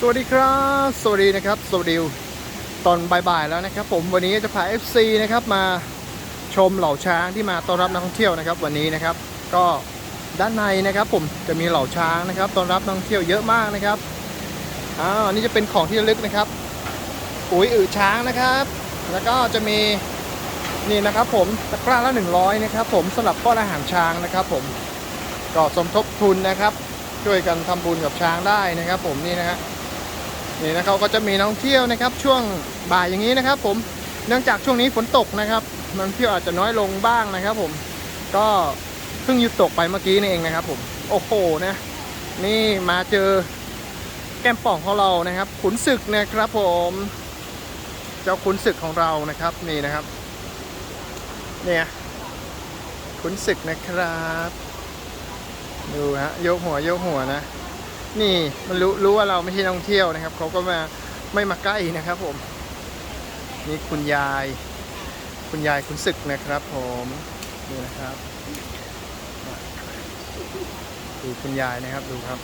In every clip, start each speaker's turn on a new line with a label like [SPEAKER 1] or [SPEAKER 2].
[SPEAKER 1] สวัสดีครับ สวัสดีนะครับ สวัสดีตอนบ่ายๆแล้วนะครับ ผมวันนี้จะพา FC นะครับมาชมเหล่าช้างที่มาต้อนรับนักท่องเที่ยวนะครับ วันนี้นะครับ ก็ด้านในนะครับ ผมจะมีเหล่าช้างนะครับต้อนรับนักท่องเที่ยวเยอะมากนะครับอ้านนี่จะเป็นของที่ระลึกนะครับปุ๋ยอือช้างนะครับ แล้วก็จะมีนี่นะครับ ผมตะกร้าละ100นะครับ ผมสำหรับป้อนอาหารช้างนะครับ ผมก็สมทบทุนนะครับ ช่วยกันทำบุญกับช้างได้นะครับ ผมนี่นะฮะ นี่นะครับก็จะมีนักท่องเที่ยวนะครับ ช่วงบ่ายอย่างนี้นะครับ ผมเนื่องจากช่วงนี้ฝนตกนะครับนักท่องเที่ยวอาจจะน้อยลงบ้างนะครับ ผมก็เพิ่งหยุดตกไปเมื่อกี้นี่เองนะครับ ผมโอ้โหนะ นี่มาเจอแก้มป่องของเรานะครับ ขุนศึกนะครับ ผม เจ้าขุนศึกของเรานะครับ นี่นะครับ เนี่ยขุนศึกนะครับ ดูฮะยกหัวยกหัวนะ นี่มันรู้รู้ว่าเราไม่ใช่นักท่องเที่ยวนะครับเขาก็มาไม่มาใกล้นะครับผม นี่คุณยาย คุณยายคุณศึกนะครับ ผมนี่นะครับดูคุณยายนะครับดูครับ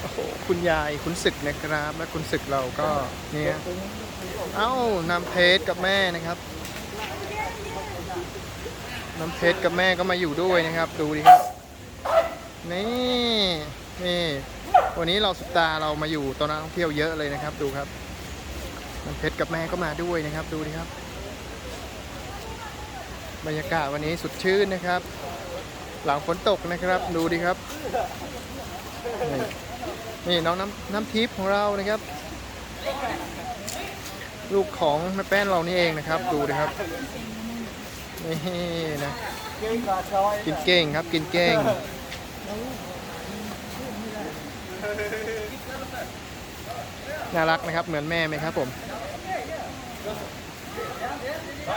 [SPEAKER 1] โอ้โหคุณยายคุณศึกนะครับ และคุณศึกเราก็เนี่ยเอ้านำเพชรกับแม่นะครับ น้ำเพชรกับแม่ก็มาอยู่ด้วยนะครับ ดูดิครับ นี่นี่วันนี้เราสุดตาเรามาอยู่ตอนนักท่องเที่ยวเยอะเลยนะครับ ดูครับ น้ำเพชรกับแม่ก็มาด้วยนะครับ ดูดิครับ บรรยากาศวันนี้สุดชื่นนะครับ หลังฝนตกนะครับ ดูดิครับ นี่น้องน้ำน้ำทิพย์ของเรานะครับลูกของแม่แป้นเรานี่เองนะครับ ดูดิครับ นี่นะกินเก่งครับกินเก่งน่ารักนะครับเหมือนแม่ไหมครับผม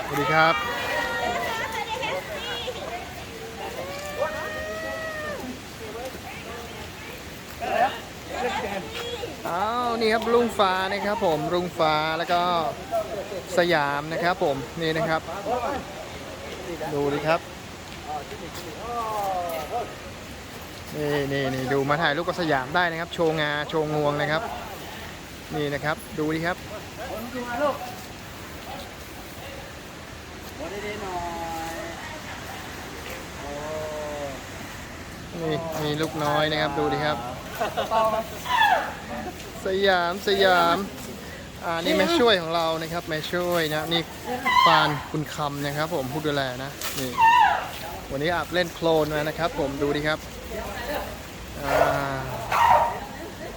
[SPEAKER 1] สวัสดีครับอ้าวนี่ครับลุงฟ้านะครับผมลุงฟ้าแล้วก็สยามนะครับผมนี่นะครับ ดูดิครับนี่นี่นี่ดูมาถ่ายรูปกับสยามได้นะครับ โชว์งาโชว์งวงนะครับ นี่นะครับดูดิครับนี่มีลูกน้อยนะครับดูดิครับ สยามสยาม อ่านี่แม่ช่วยของเรานะครับแม่ช่วยนะนี่ฟานคุณคำนะครับ ผมผู้ดูแลนะนี่วันนี้อาบเล่นโคลนมานะครับ ผมดูดิครับ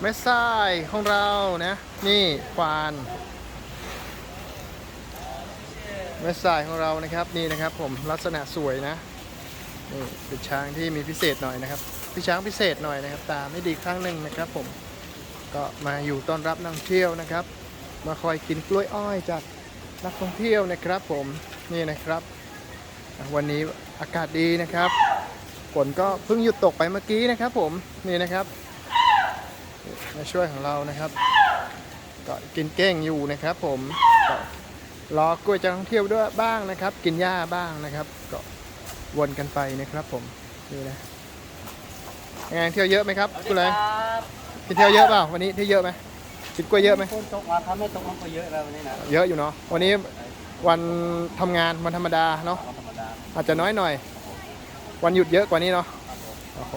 [SPEAKER 1] แม่ทรายของเรานะ นี่ฟานแม่ทรายของเรานะครับนี่นะครับ ผมลักษณะสวยนะนี่เป็นช้างที่มีพิเศษหน่อยนะครับพี่ช้างพิเศษหน่อยนะครับ ตาไม่ดีข้างหนึ่งนะครับ ผมก็มาอยู่ต้อนรับนักท่องเที่ยวนะครับ มาคอยกินกล้วยอ้อยจากนักท่องเที่ยวนะครับผมนี่นะครับอะวันนี้อากาศดีนะครับฝนก็เพิ่งหยุดตกไปเมื่อกี้นะครับ ผมนี่นะครับมาช่วยของเรานะครับก็กินเก้งอยู่นะครับ ผมก็รอกล้วยจากนักท่องเที่ยวด้วยบ้างนะครับ กินหญ้าบ้างนะครับ ก็วนกันไปนะครับผมนี่นะยังไงเที่ยวเยอะไหมครับคุณเลยกินเที่ยวเยอะเปล่าวันนี้เที่ยวเยอะไหม กินกล้วยเยอะไหม
[SPEAKER 2] ฝนตกมาถ้าไม่ตกมันก็เยอะแล้ววันนี้นะ
[SPEAKER 1] เยอะอยู่เนาะ วันนี้วันทำงานวันธรรมดาเนาะ
[SPEAKER 2] ธรรมดา
[SPEAKER 1] อาจจะน้อยหน่อย วันหยุดเยอะกว่านี้เนาะโอ้โห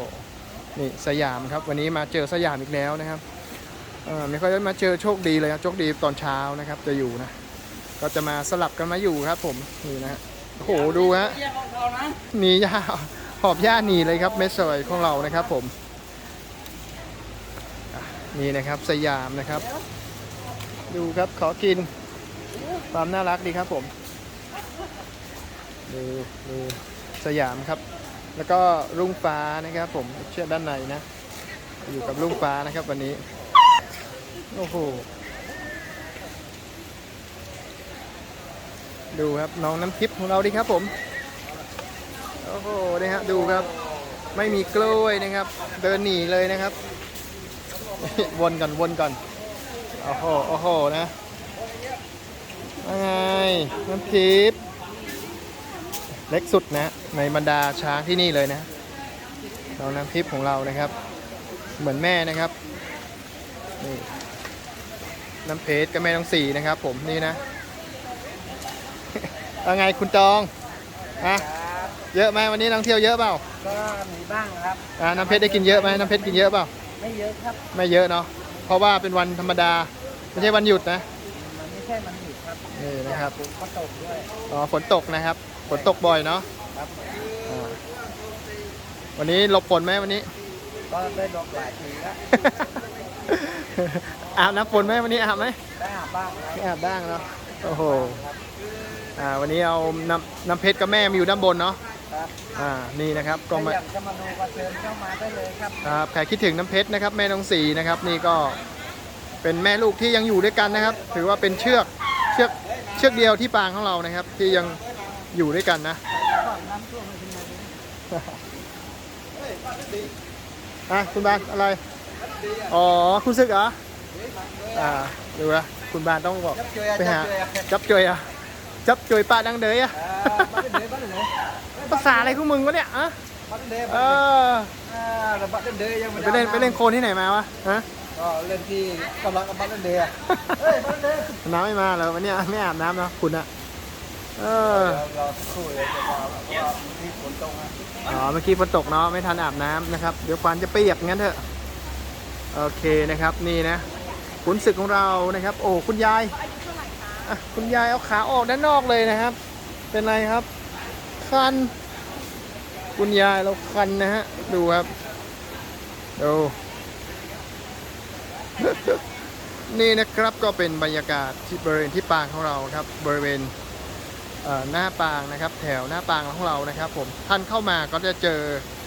[SPEAKER 1] นี่สยามครับ วันนี้มาเจอสยามอีกแล้วนะครับเออไม่ค่อยได้มาเจอโชคดีเลยครับโชคดีตอนเช้านะครับ จะอยู่นะ ก็จะมาสลับกันมาอยู่ครับ ผมนี่นะฮะโอ้โหดูฮะ
[SPEAKER 2] เยี่ยมของเขานะ
[SPEAKER 1] หนีหญ้าหอบหญ้าหนีเลยครับเมสซอยของเรานะครับผม นี่นะครับสยามนะครับ ดูครับขอกินความน่ารักดีครับผมดูดูสยามครับ แล้วก็รุ่งฟ้านะครับผมเชื่อด้านในนะ อยู่กับรุ่งฟ้านะครับวันนี้ โอ้โหดูครับน้องน้ำทิพย์ของเราดีครับผมโอ้โหนี่ฮะดูครับ ไม่มีกล้วยนะครับ เดินหนีเลยนะครับ วนก่อนวนก่อนโอ้โหโอ้โหนะว่าไงน้ำทิพย์เล็กสุดนะ ในบรรดาช้างที่นี่เลยนะน้องน้ำทิพย์ของเรานะครับ เหมือนแม่นะครับนี่น้ำเพชรกับแม่น้องสีนะครับ ผมนี่นะว่าไงคุณตองอะเยอะไหมวันนี้นักท่องเที่ยวเยอะเปล่า
[SPEAKER 2] ก็มีบ้างครับ
[SPEAKER 1] อ่าน้ำเพชรได้กินเยอะไหมน้ำเพชรกินเยอะเปล่า
[SPEAKER 2] ไม่เยอะครับ
[SPEAKER 1] ไม่เยอะเนาะเพราะว่าเป็นวันธรรมดา ไม่ใช่วันหยุดนะ
[SPEAKER 2] มันไม่ใช่มันหยุดครับ
[SPEAKER 1] นี่นะครับ
[SPEAKER 2] ฝนก็ตกด้วย
[SPEAKER 1] อ๋อฝนตกนะครับฝนตกบ่อยเนาะ
[SPEAKER 2] ครับ
[SPEAKER 1] อ่าวันนี้หลบฝนไหมวันนี้
[SPEAKER 2] ก็ได้ดอกหลายทีแล้ว
[SPEAKER 1] อาบน้ำฝนไหมวันนี้อาบไหม
[SPEAKER 2] ได้หาบ้างครับ
[SPEAKER 1] ไม่อาบบ้างเนาะโอ้โหอ่าวันนี้เอาน้ำน้ำเพชรกับแม่มาอยู่ด้านบนเนาะ
[SPEAKER 2] ครับ
[SPEAKER 1] อ่านี่นะครับก็
[SPEAKER 2] ใคร
[SPEAKER 1] มา
[SPEAKER 2] อยากจะมาดูก็เชิญเข้ามาได้เลยครับ
[SPEAKER 1] ครับใครคิดถึงน้ำเพชรนะครับ แม่น้องสีนะครับ นี่ก็เป็นแม่ลูกที่ยังอยู่ด้วยกันนะครับ ถือว่าเป็นเชือกเชือกเชือกเดียวที่ปางของเรานะครับ ที่ยังอยู่ด้วยกันนะ
[SPEAKER 2] ก่อนน้ำท่วมมันเป็นไงดี
[SPEAKER 1] อะคุณบานอะไรอ๋อคุณซึกเหรออ่าดูนะคุณบานต้องบอกไปหาจับจอยอะ จับจอยป้าดังเดยอะ
[SPEAKER 2] บ้านเดย์บ้านเดย์
[SPEAKER 1] ภาษาอะไรของมึงวะเนี่ยอะ
[SPEAKER 2] บ้านเดย์
[SPEAKER 1] เออ
[SPEAKER 2] อ่าแต่บ้านเดย์ยังไม่
[SPEAKER 1] ไปเล่นไปเล่นโคลนที่ไหนมาวะฮะ
[SPEAKER 2] ก็เล่นที่กำลังกับบ้านเดย์เฮ้ยบ้านเดย์
[SPEAKER 1] น้ำไม่มาแล้ววันเนี้ยไม่อาบน้ำเนาะคุณอะเออ
[SPEAKER 2] เราเราสู้เลยจะมาเพราะว่าที่ฝนตกนะ
[SPEAKER 1] อ๋อเมื่อกี้ฝนตกเนาะไม่ทันอาบน้ำนะครับเดี๋ยวควันจะเปียกงั้นเถอะโอเคนะครับนี่นะขุนศึกของเรานะครับ โอ้คุณยายอะ คุณยายเอาขาออกด้านนอกเลยนะครับ เป็นไรครับ คัน คุณยายเราคันนะฮะ ดูครับ ดู นี่นะครับก็เป็นบรรยากาศที่บริเวณที่ปางของเราครับ บริเวณเหน้าปางนะครับ แถวหน้าปางของเรานะครับ ผมท่านเข้ามาก็จะเจอ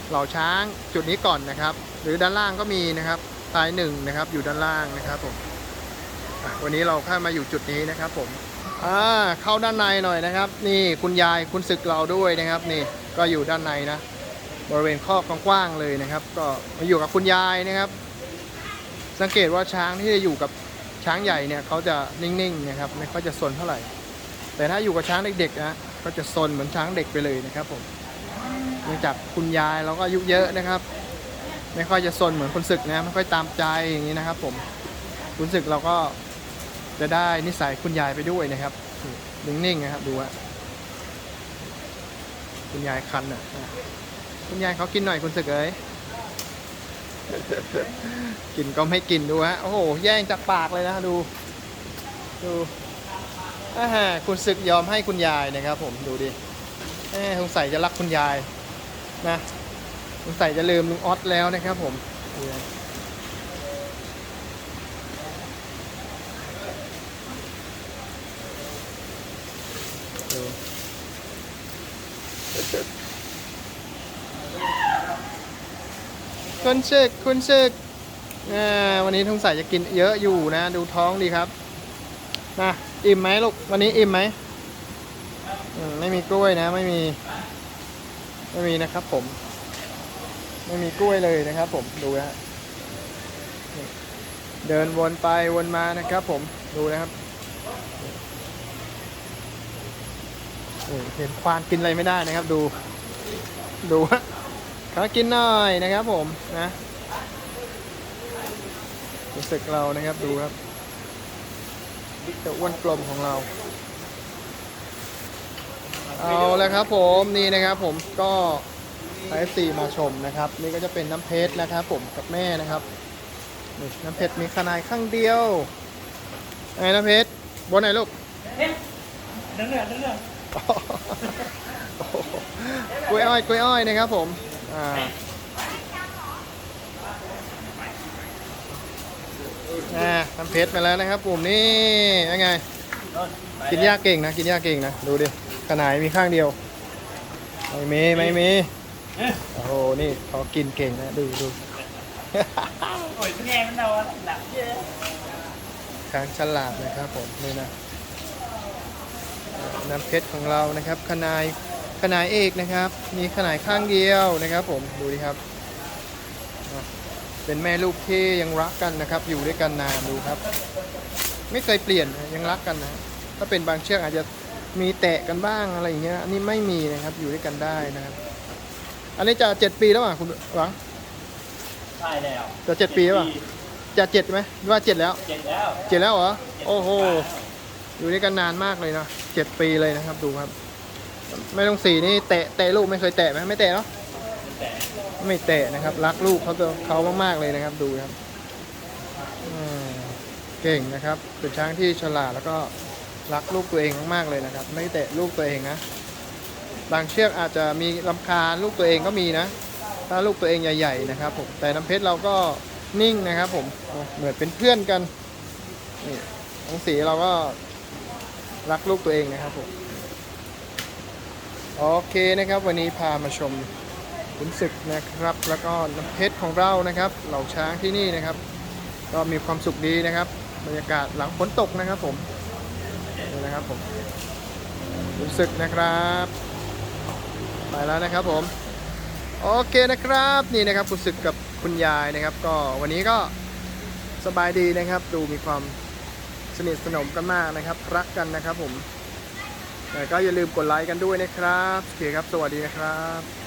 [SPEAKER 1] เหล่าช้างจุดนี้ก่อนนะครับ หรือด้านล่างก็มีนะครับทายหนึ่งนะครับ อยู่ด้านล่างนะครับผม วันนี้เราข้ามาอยู่จุดนี้นะครับผมอ่าเข้าด้านในหน่อยนะครับ นี่คุณยายคุณศึกเราด้วยนะครับ นี่ก็อยู่ด้านในนะ บริเวณคอกกว้างๆเลยนะครับ ก็มาอยู่กับคุณยายนะครับ สังเกตว่าช้างที่จะอยู่กับช้างใหญ่เนี่ยเขาจะนิ่งๆนะครับไม่ค่อยจะซนเท่าไหร่ แต่ถ้าอยู่กับช้างเด็กๆนะก็จะซนเหมือนช้างเด็กไปเลยนะครับผมเนื่องจากคุณยายเราก็อายุเยอะนะครับ ไม่ค่อยจะซนเหมือนคนศึกนะไม่ค่อยตามใจอย่างนี้นะครับ ผมคุณศึกเราก็ จะได้นิสัยคุณยายไปด้วยนะครับนิ่งๆนะครับดูว่าคุณยายคันอะคุณยายเขากินหน่อยคุณศึกเอ้ยกินก็ไม่กินดูฮะโอ้โหแย่งจากปากเลยนะดู ดูอาฮะคุณศึกยอมให้คุณยายนะครับ ผมดูดิแหมสงสัยจะรักคุณยายนะสงสัยจะลืมลุงออสแล้วนะครับ ผม คุณศึกคุณศึกอ่าวันนี้สงสัยจะกินเยอะอยู่นะ ดูท้องดีครับนะอิ่มไหมลูกวันนี้อิ่มไหมอืมไม่มีกล้วยนะ ไม่มี ไม่มีนะครับ ผม ไม่มีกล้วยเลยนะครับ ผมดูนะเดินวนไปวนมานะครับ ผมดูนะครับเห็นควานกินอะไรไม่ได้นะครับ ดู ดูฮะ ขอกินหน่อยนะครับผมนะ รู้สึกเรานะครับดูครับเจ้าอ้วนกลมของเรา เอาแล้วครับผมนี่นะครับผมก็ไอซีมาชมนะครับ นี่ก็จะเป็นน้ำเพชรนะครับ ผมกับแม่นะครับนี่น้ำเพชรมีขนาดข้างเดียวไงน้ำเพชรบนไหนลูก
[SPEAKER 2] เรื่องเรื่องเรื่อง
[SPEAKER 1] โอ้โหกล้วยอ้อยกล้วยอ้อยนะครับผม อ่าอ่าน้ำเพชรมาแล้วนะครับผมนี่ยังไง กินยาเก่งนะ กินยาเก่งนะ ดูดิขนาดมีข้างเดียว ไม่มี ไม่มี โอ้โห นี่เขากินเก่งนะ ดูดู
[SPEAKER 2] โอ้ยแง่มันเราหลับเยอะ
[SPEAKER 1] ช้างฉลาดนะครับผมนี่นะน้ำเพชรของเรานะครับขนาย ขนายเอกนะครับ มีขนายข้างเดียวนะครับ ผมดูดิครับอะเป็นแม่ลูกที่ยังรักกันนะครับ อยู่ด้วยกันนานดูครับ ไม่เคยเปลี่ยนนะยังรักกันนะถ้าเป็นบางเชือกอาจจะมีแตะกันบ้างอะไรอย่างเงี้ยอันนี้ไม่มีนะครับอยู่ด้วยกันได้นะครับ อันนี้จะเจ็ดปีแล้วอะคุณหวัง
[SPEAKER 3] ใช่แล้ว
[SPEAKER 1] จะเจ็ดปีแล้วป่ะจะเจ็ดไหมหรือว่าเจ็ดแล้ว
[SPEAKER 3] เจ็ดแล้ว
[SPEAKER 1] เจ็ดแล้วเหรอโอ้โหอยู่ด้วยกันนานมากเลยเนาะเจ็ดปีเลยนะครับดูครับ ไม่ต้องสีนี่เตะเตะลูกไม่เคยเตะไหมไม่เตะเนาะไม่เตะนะครับ รักลูกเขาตัวเขามากๆเลยนะครับ ดูครับเก่งนะครับ เป็นช้างที่ฉลาดแล้วก็รักลูกตัวเองมากๆเลยนะครับ ไม่เตะลูกตัวเองนะบางเชือกอาจจะมีลำคาญลูกตัวเองก็มีนะ ถ้าลูกตัวเองใหญ่ๆนะครับผมแต่น้ำเพชรเราก็นิ่งนะครับ ผมเหมือนเป็นเพื่อนกันนี่ทั้งสีเราก็รักลูกตัวเองนะครับผม โอเคนะครับวันนี้พามาชมขุนศึกนะครับ แล้วก็น้ำเพชรของเรานะครับ เหล่าช้างที่นี่นะครับ ก็มีความสุขดีนะครับ บรรยากาศหลังฝนตกนะครับผมนี่นะครับผมขุนศึกนะครับไปแล้วนะครับผมโอเคนะครับนี่นะครับขุนศึกกับคุณยายนะครับ ก็วันนี้ก็สบายดีนะครับ ดูมีความสนิทสนมกันมากนะครับ รักกันนะครับผม ก็อย่าลืมกดไลค์กันด้วยนะครับโอเคครับ สวัสดีนะครับ